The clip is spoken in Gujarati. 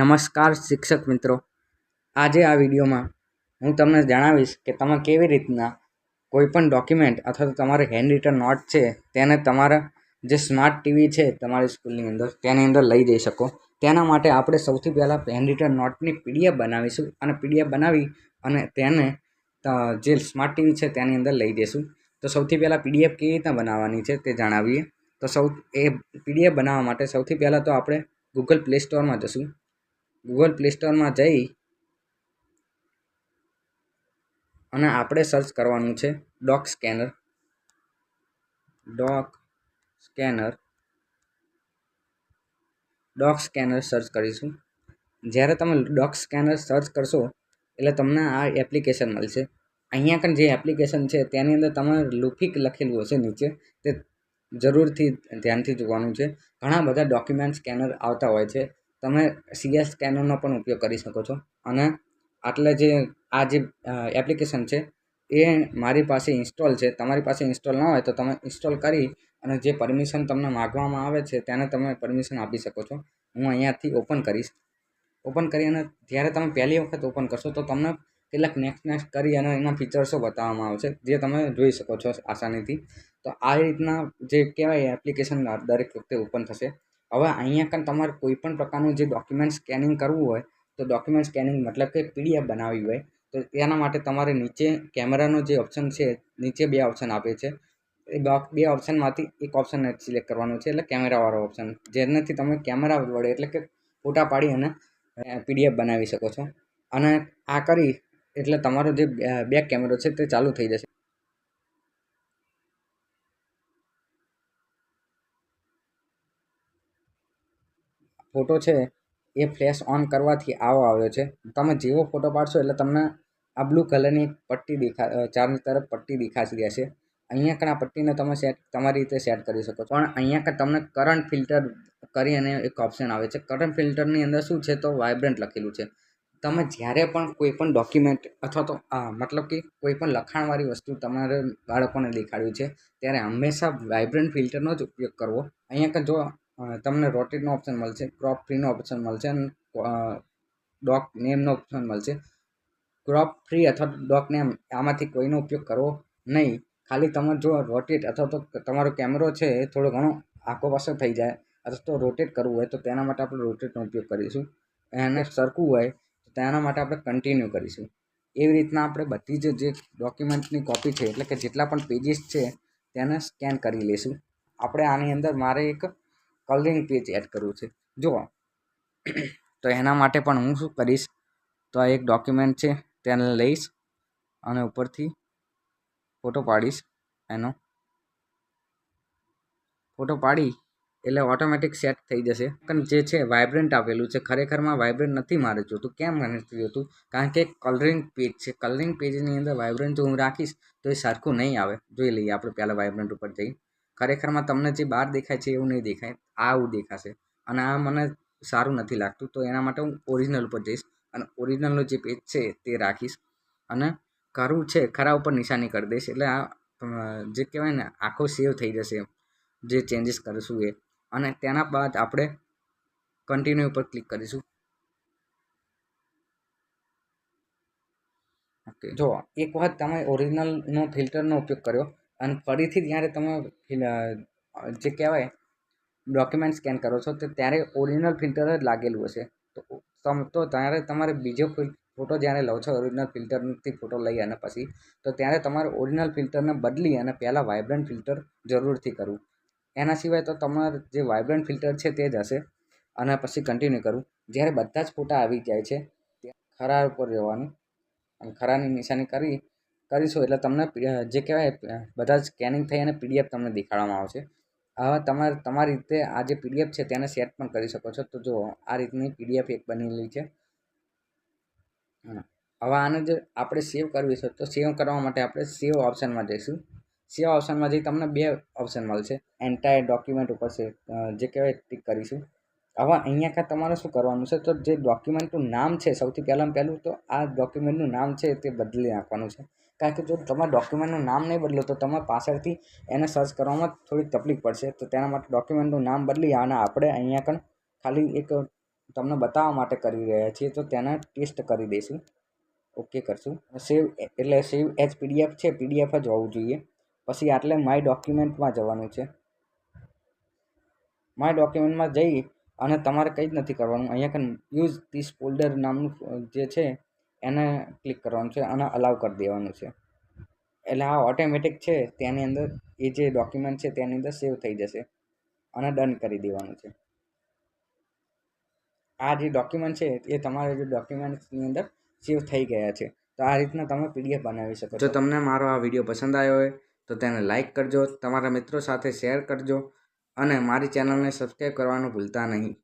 નમસ્કાર શિક્ષક મિત્રો. આજે આ વિડીયોમાં હું તમને જણાવીશ કે તમે કેવી રીતના કોઈપણ ડોક્યુમેન્ટ અથવા તો તમારે હેન્ડ રિટર્ન નોટ છે, તેને તમારા જે સ્માર્ટ ટીવી છે તમારી સ્કૂલની અંદર, તેની અંદર લઈ જઈ શકો. તેના માટે આપણે સૌથી પહેલાં હેન્ડ રિટર્ન નોટની પીડીએફ બનાવીશું અને પીડીએફ બનાવી અને તેને જે સ્માર્ટ ટીવી છે તેની અંદર લઈ જઈશું. તો સૌથી પહેલાં પીડીએફ કેવી રીતના બનાવવાની છે તે જણાવીએ. તો સૌ, એ પીડીએફ બનાવવા માટે સૌથી પહેલાં તો આપણે ગૂગલ પ્લે સ્ટોરમાં જશું. ગૂગલ પ્લે સ્ટોરમાં જઈ અને આપણે સર્ચ કરવાનું છે doc scanner. Doc scanner. Doc scanner search કરીશું. જ્યારે તમે ડોક સ્કેનર સર્ચ કરશો એટલે તમને આ એપ્લિકેશન મળશે. અહીંયા પણ જે એપ્લિકેશન છે તેની અંદર તમારે લુફિક લખેલું હશે નીચે. તે જરૂરથી ધ્યાનથી જોવાનું છે. ઘણા બધા ડોક્યુમેન્ટ સ્કેનર આવતા હોય છે. તમે સીએસ સ્કેનરનો પણ ઉપયોગ કરી શકો છો. અને આટલે જે, આ જે એપ્લિકેશન છે, એ મારી પાસે ઇન્સ્ટોલ છે. તમારી પાસે ઇન્સ્ટોલ ન હોય તો તમે ઇન્સ્ટોલ કરી અને જે પરમિશન તમને માગવામાં આવે છે, તેને તમે પરમિશન આપી શકો છો. હું અહીંયાથી ઓપન કરીશ. ઓપન કરી અને જ્યારે તમે પહેલી વખત ઓપન કરશો તો તમને કેટલાક નેક્સ્ટ નેક્સ્ટ કરી અને એના ફીચર્સો બતાવવામાં આવશે, જે તમે જોઈ શકો છો આસાનીથી. તો આ રીતના જે કહેવાય એપ્લિકેશન દરેક વખતે ઓપન થશે. હવે અહીંયા કાન તમારે કોઈ પણ પ્રકારનું જે ડોક્યુમેન્ટ સ્કેનિંગ કરવું હોય, તો ડોક્યુમેન્ટ સ્કેનિંગ મતલબ કે પીડીએફ બનાવવી હોય, તો તેના માટે તમારે નીચે કેમેરાનો જે ઓપ્શન છે, નીચે બે ઓપ્શન આપે છે. એ બે ઓપ્શનમાંથી એક ઓપ્શન સિલેક્ટ કરવાનું છે, એટલે કેમેરાવાળો ઓપ્શન જેનાથી તમે કેમેરા વડે એટલે કે ફોટા પાડી અને પીડીએફ બનાવી શકો છો. અને આ કરી, એટલે તમારો જે બેક કેમેરો છે તે ચાલુ થઈ જશે. ફોટો છે એ ફ્લેશ ઓન કરવાથી આવો આવ્યો છે. તમે જેવો ફોટો પાડશો એટલે તમને આ બ્લુ કલરની પટ્ટી દેખા ચારની તરફ પટ્ટી દેખાતી રહેશે અહીંયા કણ આ પટ્ટીને તમે સેટ, તમારી રીતે સેટ કરી શકો છો. પણ અહીંયા કણ તમને કરંટ ફિલ્ટર કરી અને એક ઓપ્શન આવે છે. કરંટ ફિલ્ટરની અંદર શું છે તો વાઇબ્રન્ટ લખેલું છે. તમે જ્યારે પણ કોઈ પણ ડોક્યુમેન્ટ અથવા તો મતલબ કે કોઈ પણ લખાણવાળી વસ્તુ તમારે બાળકોને દેખાડ્યું છે, ત્યારે હંમેશા વાઇબ્રન્ટ ફિલ્ટરનો જ ઉપયોગ કરવો. અહીંયા કણ જો તમને રોટેટનો ઓપ્શન મળશે ક્રોપ ફ્રીનો ઓપ્શન મળશે અને ડોક નેમનો ઓપ્શન મળશે. ક્રોપ ફ્રી અથવા તો ડોક નેમ આમાંથી કોઈનો ઉપયોગ કરવો નહીં. ખાલી તમે જો રોટેટ અથવા તો તમારો કેમેરો છે એ થોડો ઘણો આખો પાસો થઈ જાય. અથવા તો રોટેટ કરવું હોય તો તેના માટે આપણે રોટેટનો ઉપયોગ કરીશું. એને સરખું હોય તો તેના માટે આપણે કન્ટિન્યુ કરીશું. એવી રીતના આપણે બધી જ જે ડોક્યુમેન્ટની કોપી છે, એટલે કે જેટલા પણ પેજીસ છે, તેને સ્કેન કરી લઈશું. આપણે આની અંદર મારે એક કલરિંગ પેજ એડ કરવું છે. જુઓ. તો એના માટે પણ હું શું કરીશ? તો આ એક ડોક્યુમેન્ટ છે, તેને લઈશ અને ઉપરથી ફોટો પાડીશ એનો. ફોટો પાડી એટલે ઓટોમેટિક સેટ થઈ જશે. પણ જે છે વાઇબ્રન્ટ આપેલું છે, ખરેખરમાં વાઇબ્રન્ટ નથી મારે જોતું કેમ નથી જોતું? કારણ કે કલરિંગ પેજ છે. કલરિંગ પેજની અંદર વાઇબ્રન્ટ જો હું રાખીશ તો એ સરખું નહીં આવે. જોઈ લઈએ આપણે પહેલાં વાઇબ્રન્ટ ઉપર જઈ ખરેખરમાં તમને જે બહાર દેખાય છે એવું નહીં દેખાય આવું દેખાશે. અને આ મને સારું નથી લાગતું, તો એના માટે હું ઓરિજિનલ ઉપર જઈશ અને ઓરિજિનલનો જે પેજ છે તે રાખીશ. અને કરવું છે, ખરા ઉપર નિશાની કરી દઈશ. એટલે આ જે કહેવાય ને, આખો સેવ થઈ જશે જે ચેન્જીસ કરીશું એ. અને તેના બાદ આપણે કન્ટિન્યુ ઉપર ક્લિક કરીશું. ઓકે જો, એક વખત તમે ઓરિજિનલનો ફિલ્ટરનો ઉપયોગ કર્યો અને ફરીથી જ્યારે તમે જે કહેવાય, ડોક્યુમેન્ટ સ્કેન કરો છો, તો ત્યારે ઓરિજિનલ ફિલ્ટર જ લાગેલું હશે. તો તો ત્યારે તમારે બીજો ફોટો જ્યારે લો છો, ઓરિજિનલ ફિલ્ટરથી ફોટો લઈ અને પછી, તો ત્યારે તમારે ઓરિજિનલ ફિલ્ટરને બદલી અને પહેલાં વાઇબ્રન્ટ ફિલ્ટર જરૂરથી કરવું. એના સિવાય તો તમારે જે વાઇબ્રન્ટ ફિલ્ટર છે તે જ હશે. અને પછી કન્ટિન્યુ કરવું. જ્યારે બધા જ ફોટા આવી જાય છે ખરા ઉપર જવાનું અને ખરાની નિશાની કરી કરીશું. એટલે તમને જે કહેવાય બધા જ સ્કેનિંગ થઈ અને પીડીએફ તમને દેખાડવામાં આવશે. હવે તમારે, તમારી રીતે આ જે પીડીએફ છે તેને સેટ પણ કરી શકો છો. તો જો આ રીતની પીડીએફ એક બનેલી છે. હવે આને જે આપણે સેવ કરવી છે, તો સેવ કરવા માટે આપણે સેવ ઓપ્શનમાં જઈશું. સેવ ઓપ્શનમાં જઈ તમને બે ઓપ્શન મળશે. એન્ટાયર ડોક્યુમેન્ટ ઉપર છે જે કહેવાય ક્લિક કરીશું. હવે અહીંયા કાં તમારે શું કરવાનું છે? તો જે ડોક્યુમેન્ટનું નામ છે, સૌથી પહેલાં પહેલું તો આ ડોક્યુમેન્ટનું નામ છે તે બદલી નાખવાનું છે. કારણ કે જો તમારા ડોક્યુમેન્ટનું નામ નહીં બદલો તો તમારે પાછળથી એને સર્ચ કરવામાં થોડીક તકલીફ પડશે. તો તેના માટે ડોક્યુમેન્ટનું નામ બદલી અને આપણે અહીંયા પણ ખાલી એક તમને બતાવવા માટે કરી રહ્યા છીએ. તો તેને ટેસ્ટ કરી દઈશું. ઓકે કરશું. સેવ એટલે સેવ એચ પીડીએફ છે. પીડીએફ જ હોવું જોઈએ. પછી આટલે માય ડોક્યુમેન્ટમાં જવાનું છે. માય ડોક્યુમેન્ટમાં જઈ અને તમારે કંઈ જ નથી કરવાનું. અહીંયા કંઈ યુઝ ધીસ ફોલ્ડર નામનું જે છે એને ક્લિક કરવાનું છે અને અલાવ કરી દેવાનું છે. એટલે આ ઓટોમેટિક છે તેની અંદર એ જે ડોક્યુમેન્ટ છે તેની અંદર સેવ થઈ જશે અને ડન કરી દેવાનું છે. આ જે ડોક્યુમેન્ટ છે એ તમારા જે ડોક્યુમેન્ટ્સની અંદર સેવ થઈ ગયા છે. તો આ રીતના તમે પીડીએફ બનાવી શકો જો તમને મારો આ વીડિયો પસંદ આવ્યો હોય તો તેને લાઇક કરજો તમારા મિત્રો સાથે શેર કરજો અને મારી ચેનલને સબસ્ક્રાઈબ કરવાનું ભૂલતા નહીં.